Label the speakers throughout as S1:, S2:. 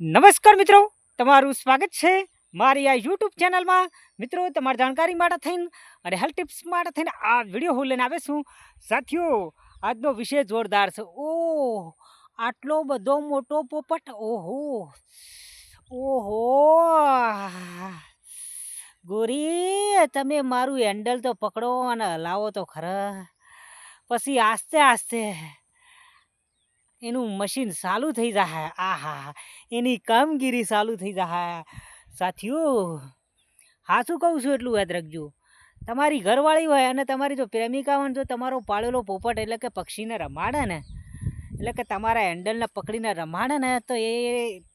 S1: નમસ્કાર મિત્રો, તમારું સ્વાગત છે મારી આ યુટ્યુબ ચેનલમાં. મિત્રો, તમારી જાણકારી માટે થઈને અને હેલ્થ ટિપ્સ માટે થઈને આ વીડિયો હું લઈને આવીશું સાથીઓ, આજનો વિષય જોરદાર છે. ઓહ, આટલો બધો મોટો પોપટ, ઓહો ઓહો, ગોરી, તમે મારું હેન્ડલ તો પકડો અને હલાવો તો ખરા. પછી આસ્તે આસ્તે એનું મશીન ચાલુ થઈ જાય આહા, એની કામગીરી ચાલુ થઈ જાય સાથીઓ, હા શું કહું છું એટલું યાદ રાખજો. તમારી ઘરવાળી હોય અને તમારી જો પ્રેમિકા હોય જો તમારો પાળેલો પોપટ એટલે કે પક્ષીને રમાડે ને, એટલે કે તમારા હેન્ડલને પકડીને રમાડે ને, તો એ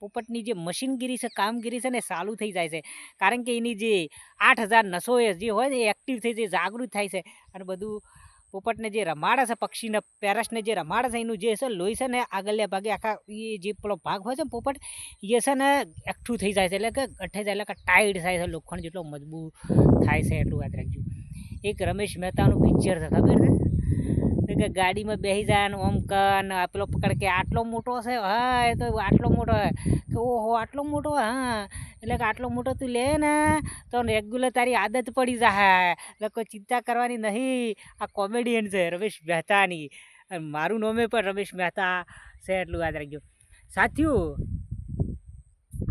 S1: પોપટની જે મશીનગીરી છે, કામગીરી છે ને સારું થઈ જાય છે. કારણ કે એની જે આઠ હજાર નસો જે હોય ને એ એક્ટિવ થઈ જાય જાગૃત થાય છે. અને બધું પોપટને જે રમાડે છે, પક્ષીને, પેરસને જે રમાડે છે, એનું જે છે, લોહી છે ને, આગળના ભાગે આખા એ જે પેલો ભાગ હોય છે ને પોપટ, એ છે ને એકઠું થઈ જાય છે, એટલે કે ગઠે જાય, એટલે કે ટાઈટ થાય છે, લોખંડ જેટલો મજબૂત થાય છે, એટલું યાદ રાખજો. એક રમેશ મહેતાનું પિક્ચર છે, ખબર છે? કે ગાડીમાં બેસી જાય ને ઓમ કન પેલો પકડ કે આટલો મોટો છે? હા એ તો આટલો મોટો હોય કે ઓહો, આટલો મોટો? હા. એટલે કે આટલો મોટો તું લે ને, તો રેગ્યુલર તારી આદત પડી જાય. એટલે કોઈ ચિંતા કરવાની નહીં. આ કોમેડિયન છે, રમેશ મહેતાની. મારું નામે પણ રમેશ મહેતા છે, એટલું યાદ રાખજો. સાથીઓ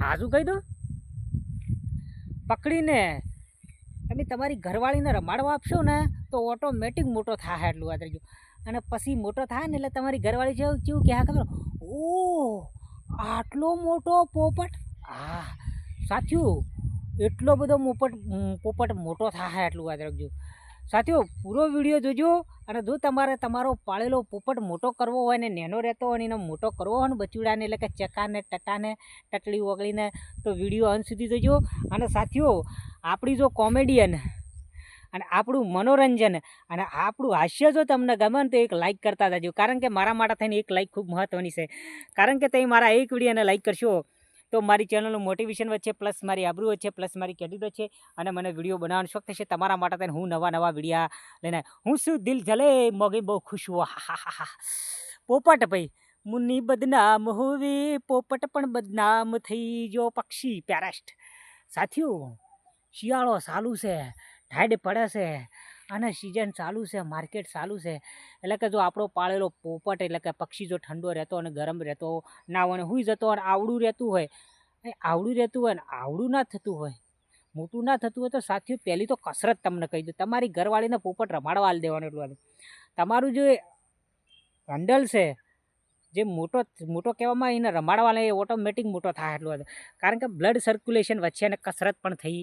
S1: હાજુ કહી દો પકડીને તમે તમારી ઘરવાળીને રમાડવા આપશો ને, તો ઓટોમેટિક મોટો થાય, એટલું યાદ રાખજો. અને પછી મોટો થાય ને એટલે તમારી ઘરવાળી જેવું કેવું કહે ખબર? ઓ આટલો મોટો પોપટ? હા સાચું એટલો બધો મોપટ પોપટ મોટો થાય એટલું યાદ રાખજો. સાથીઓ, પૂરો વીડિયો જોજો અને જો તમારે તમારો પાળેલો પોપટ મોટો કરવો હોય ને નેનો રહેતો હોય ને એનો મોટો કરવો હોય ને બચુડાને એટલે કે ચકાને, ટટાને, ટટલી ઓગળીને, તો વીડિયો અંત સુધી જોજો. અને સાથીઓ, આપણી જો કોમેડિયન અને આપણું મનોરંજન અને આપણું હાસ્ય જો તમને ગમે ને તો એક લાઇક કરતા જજો. કારણ કે મારા માટે થઈને એક લાઇક ખૂબ મહત્ત્વની છે. કારણ કે તમે મારા એક વિડીયોને લાઇક કરશો તો મારી ચેનલનું મોટિવેશન વચ્ચે પ્લસ મારી આબરૂ વચ્ચે પ્લસ મારી ક્રેડિટ છે અને મને વીડિયો બનાવવાનો શોખ થશે. તમારા માટે થઈને હું નવા નવા વિડીયા લઈને હું શું દિલ જલે મોગે બહુ ખુશ હો પોપટ ભાઈ મુન્ની બદનામ હોવી, પોપટ પણ બદનામ થઈ જો પક્ષી. પેરાસ્ટ સાથીઓ, શિયાળો સાલું છે. ટાઈડ પડે છે અને સિઝન ચાલુ છે માર્કેટ ચાલુ છે. એટલે કે જો આપણો પાળેલો પોપટ એટલે કે પક્ષી જો ઠંડો રહેતો અને ગરમ રહેતો ના હોય હુઈ જતો અને આવડું રહેતું હોય આવડું રહેતું હોય ને આવડું ના થતું હોય, મોટું ના થતું હોય તો સાથીઓ પહેલી તો કસરત તમને કહી દઉં. તમારી ઘરવાળીને પોપટ રમાડવા દેવાનું એટલું તમારું જે હેન્ડલ છે જે મોટો મોટો કહેવામાં એને રમાડવાના એ ઓટોમેટિક મોટો થાય એટલું હતું કારણ કે બ્લડ સર્ક્યુલેશન વચ્ચે અને કસરત પણ થઈ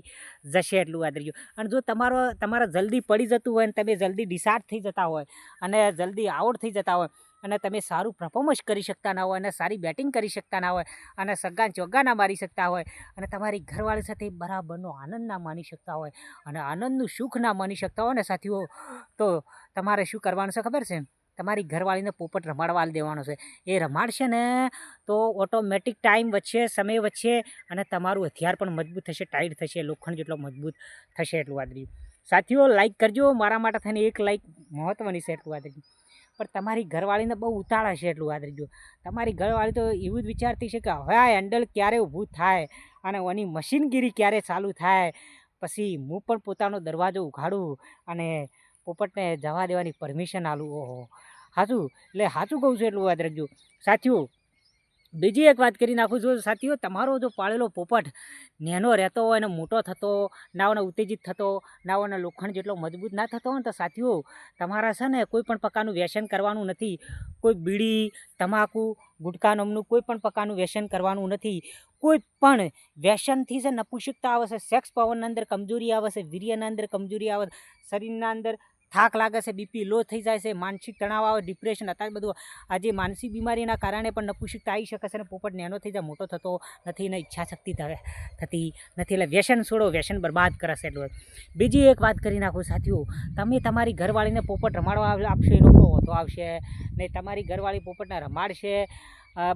S1: જશે એટલું રહ્યું. અને જો તમારો, તમારા જલ્દી પડી જતું હોય ને તમે જલ્દી ડિસાર્જ થઈ જતા હોય અને જલ્દી આઉટ થઈ જતા હોય અને તમે સારું પરફોર્મન્સ કરી શકતા ના હોય અને સારી બેટિંગ કરી શકતા ના હોય અને સગા ચોગ્ગા ના મારી શકતા હોય અને તમારી ઘરવાળી સાથે બરાબરનો આનંદ ના માણી શકતા હોય અને આનંદનું સુખ ના માણી શકતા હોય ને સાથીઓ, તો તમારે શું કરવાનું છે ખબર છે? તમારી ઘરવાળીને પોપટ રમાડવા દેવાનો છે. એ રમાડશે ને તો ઓટોમેટિક ટાઈમ વચ્ચે સમય વચ્ચે અને તમારું હથિયાર પણ મજબૂત થશે, ટાઈટ થશે, લોખંડ જેટલો મજબૂત થશે એટલું વાદળી સાથીઓ લાઇક કરજો, મારા માટે થઈને એક લાઇક મહત્ત્વની છે એટલું વાદળી પણ તમારી ઘરવાળીને બહુ ઉતાળા છે એટલું યાદ રાખજો તમારી ઘરવાળી તો એવું જ વિચારતી છે કે હવે આ હેન્ડલ ક્યારે ઊભું થાય અને એની મશીનગીરી ક્યારે ચાલુ થાય. પછી હું પણ પોતાનો દરવાજો ઉઘાડું અને પોપટને જવા દેવાની પરમિશન આલું ઓહો. સાચું એટલે સાચું કહું છું એટલું યાદ રાખજો. સાથીઓ, બીજી એક વાત કરી નાખું છું. સાથીઓ, તમારો જો પાળેલો પોપટ નેનો રહેતો હોય અને મોટો થતો નાઓને ઉત્તેજિત થતો નાઓને લોખંડ જેટલો મજબૂત ના થતો હોય ને તો સાથીઓ, તમારા છે ને કોઈ પણ પ્રકારનું વ્યસન કરવાનું નથી. કોઈ બીડી, તમાકુ ગુટખા નામનું કોઈ પણ પ્રકારનું વ્યસન કરવાનું નથી. કોઈ પણ વ્યસનથી છે નપુષિકતા આવે છે સેક્સ પાવરના અંદર કમજોરી આવે છે, વીર્યના અંદર કમજોરી આવે શરીરના અંદર થાક લાગે છે બીપી લો થઈ જાય છે, માનસિક તણાવ આવે ડિપ્રેશન અત્યારે બધું આજે માનસિક બીમારીના કારણે પણ નપુંસકતા આવી શકે છે અને પોપટ નેનો થઈ જાય, મોટો થતો નથી ને ઈચ્છા શક્તિ થતી નથી. એટલે વ્યસન છોડો, વ્યસન બરબાદ કરે છે એટલું. બીજી એક વાત કરી નાખું સાથીઓ, તમે તમારી ઘરવાળીને પોપટ રમાડવા આપશો એ લોકો વધો આવશે ને તમારી ઘરવાળી પોપટને રમાડશે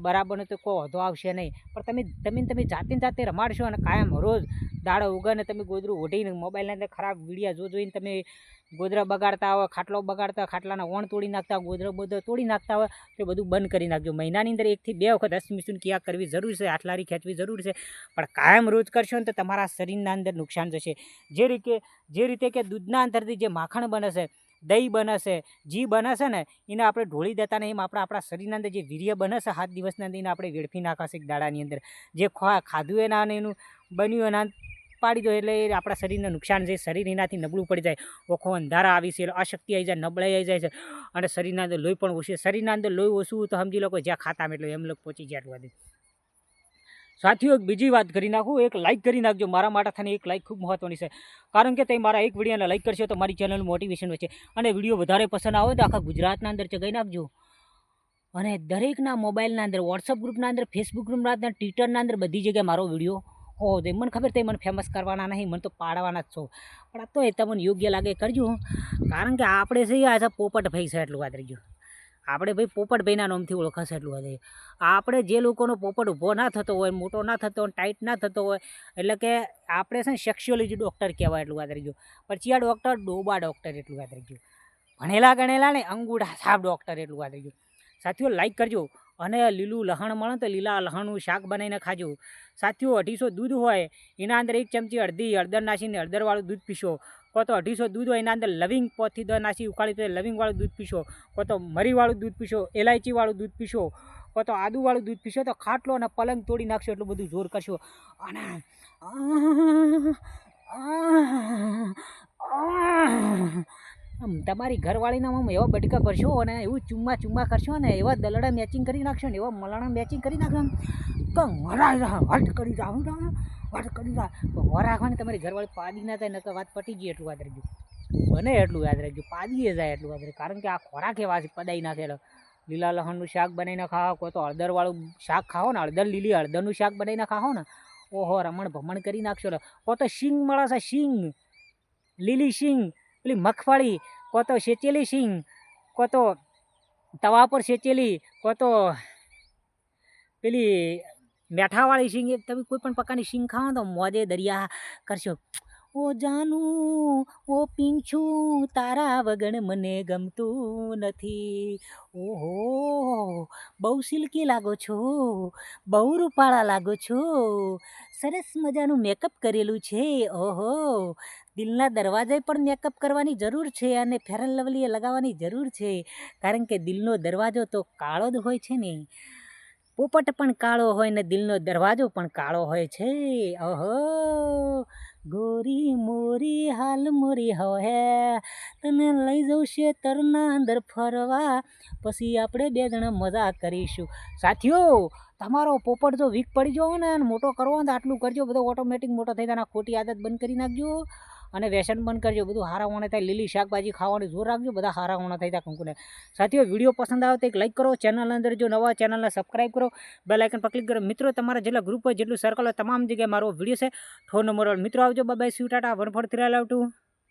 S1: બરાબરનો તો કોઈ વધો આવશે નહીં. પણ તમે તમે તમે જાતે જાતે રમાડશો અને કાયમ રોજ દાડો ઉગાને તમે ગોદરું ઓઢીને મોબાઈલના અંદર ખરાબ વિડીયા જો જોઈને તમે ગોદરા બગાડતા હોય, ખાટલો બગાડતા ખાટલાના વણ તોડી નાખતા હોય, ગોદરા બોદરા તોડી નાખતા હોય, તો બધું બંધ કરી નાખજો. મહિનાની અંદર એકથી બે વખત હસમિસુન ક્રિયા કરવી જરૂર છે, આટલારી ખેંચવી જરૂર છે. પણ કાયમ રોજ કરશો ને તો તમારા શરીરના અંદર નુકસાન થશે જે રીતે જે રીતે કે દૂધના અંદરથી જે માખણ બને દહીં બને છે ઘી ને, એને આપણે ઢોળી દેતા ને એમ આપણે, આપણા શરીરના અંદર જે વીર્ય બને સાત દિવસના અંદર એને આપણે વેડફી નાખાશે દાડાની અંદર. જે ખા, ખાધું એના અને એનું બન્યું એના પાડી દો એટલે આપણા શરીરને નુકસાન છે. શરીર એનાથી નબળું પડી જાય. ઓખો અંધારા આવી છે, અશક્તિ આવી જાય, નબળાઈ આવી જાય છે. અને શરીરના અંદર લોહી પણ ઓછું શરીરના અંદર લોહી ઓછું તો સમજી લો કે જ્યાં ખાતા એટલે એમ લોકો પહોંચી જાય બધું. સાથીઓ, એક બીજી વાત કરી નાખું. એક લાઇક કરી નાખજો. મારા માટે થઈને એક લાઇક ખૂબ મહત્ત્વની છે. કારણ કે તમે મારા એક વિડીયોને લાઇક કરશો તો મારી ચેનલનું મોટિવેશન વધશે. અને વીડિયો વધારે પસંદ આવે તો આખા ગુજરાતના અંદર ચગાવી નાખજો. અને દરેકના મોબાઈલના અંદર વોટ્સઅપ ગ્રુપના અંદર ફેસબુક ગ્રુપના અંદર ટ્વિટરના અંદર બધી જગ્યાએ મારો વીડિયો હો તે મને ખબર તે મને ફેમસ કરવાના નહીં, મને તો પાડવાના જ છો. પણ આ તો એ તમને યોગ્ય લાગે કરજો કારણ કે આપણે છે આ છે પોપટ ભાઈ છે એટલું વાત રહીજો. આપણે ભાઈ પોપટભાઈના નામથી ઓળખાશે એટલું વાત આપણે જે લોકોનો પોપટ ઊભો ના થતો હોય, મોટો ના થતો હોય, ટાઈટ ના થતો હોય, એટલે કે આપણે છે ને સેક્સ્યુઓલોજી ડૉક્ટર કહેવાય એટલું વાત રહીજો. પછી આ ડૉક્ટર ડોબા ડૉક્ટર એટલું વાત રહીજો. ભણેલા ગણેલા ને અંગૂઠા સાફ ડૉક્ટર એટલું વાત રહીજો. સાથીઓ લાઈક કરજો. અને લીલું લહણ મળે તો લીલા લહણનું શાક બનાવીને ખાજો સાથીઓ અઢીસો દૂધ હોય એના અંદર એક ચમચી અડધી હળદર નાખીને હળદરવાળું દૂધ પીશો કો તો અઢીસો દૂધ હોય એના અંદર લવિંગ પોથી દ નાસી ઉકાળી તો લવિંગવાળું દૂધ પીશો કો તો મરીવાળું દૂધ પીશો એલાયચીવાળું દૂધ પીશો કો તો આદુવાળું દૂધ પીશો તો ખાટલો અને પલંગ તોડી નાખશો એટલું બધું જોર કરશો અને આમ તમારી ઘરવાળીના આમ એવા બટકા ભરશો અને એવું ચુમ્મા ચુમ્મા કરશો ને એવા દલડા મેચિંગ કરી નાખશો ને એવા મલાણા મેચિંગ કરી નાખશો તો મરાઈ જા હટ કરી જા હું જા હટ કરી વર રાખવાની તમારી ઘરવાળી પાડી ના થાય નકર વાત પટી ગઈ એટલું યાદ રાખજો બને એટલું યાદ રાખજો પાડીએ જાય એટલું યાદ રાખજો કારણ કે આ ખોરાક એવા છે પદાઈ નાખેલો. લીલા લહણનું શાક બનાવીને ખાઓ કોઈ તો હળદરવાળું શાક ખાઓ ને, હળદર લીલી, હળદરનું શાક બનાવીને ખાઓ ને, ઓહો, રમણ ભમણ કરી નાખશો કો તો શીંગ મળે છે, શીંગ, લીલી શીંગ. પેલી મગફળી, કો તો શેચેલી સિંગ કો તો તવા પર શેચેલી, કો તો પેલી મેઠાવાળી સિંગ તમે કોઈ પણ પ્રકારની સિંગ ખાઓ તો મોજે દરિયા કરશો. ઓ જાનું, ઓ પીંછું, તારા વગર મને ગમતું નથી. ઓહો, બહુ સિલ્કી લાગો છો, બહુ રૂપાળા લાગો છો. સરસ મજાનું મેકઅપ કરેલું છે, ઓહો. દિલના દરવાજે પણ મેકઅપ કરવાની જરૂર છે અને ફેરન લવલીએ લગાવવાની જરૂર છે. કારણ કે દિલનો દરવાજો તો કાળો જ હોય છે ને. પોપટ પણ કાળો હોય ને દિલનો દરવાજો પણ કાળો હોય છે, ઓહો. ગોરી મોરી, હાલ મોરી હવે. તને લઈ જઉં તરના અંદર ફરવા. પછી આપણે બે જણા મજા કરીશું. સાથીઓ, તમારો પોપટ જો વીક પડી જવો ને મોટો કરવો ને આટલું કરજો. બધો ઓટોમેટિક મોટો થઈ જાય ખોટી આદત બંધ કરી નાખજો. અને વ્યસન બંધ કરજો. બધું હારા હોણે થાય, લીલી શાકભાજી ખાવાની જોર રાખજો. બધા હારા હોણા થાય ત્યાં કંકુને સાથીઓ, વીડિયો પસંદ આવે તો એક લાઇક કરો. ચેનલ અંદર જો નવા ચેનલને સબસ્ક્રાઈબ કરો. બેલ આઇકન પર ક્લિક કરો. મિત્રો, તમારા જેટલા ગ્રુપ હોય, જેટલું સર્કલ હોય, તમામ જગ્યાએ મારો વીડિયો છે. ફોન નંબર મિત્રો, આવજો. Bye see you tata one four three love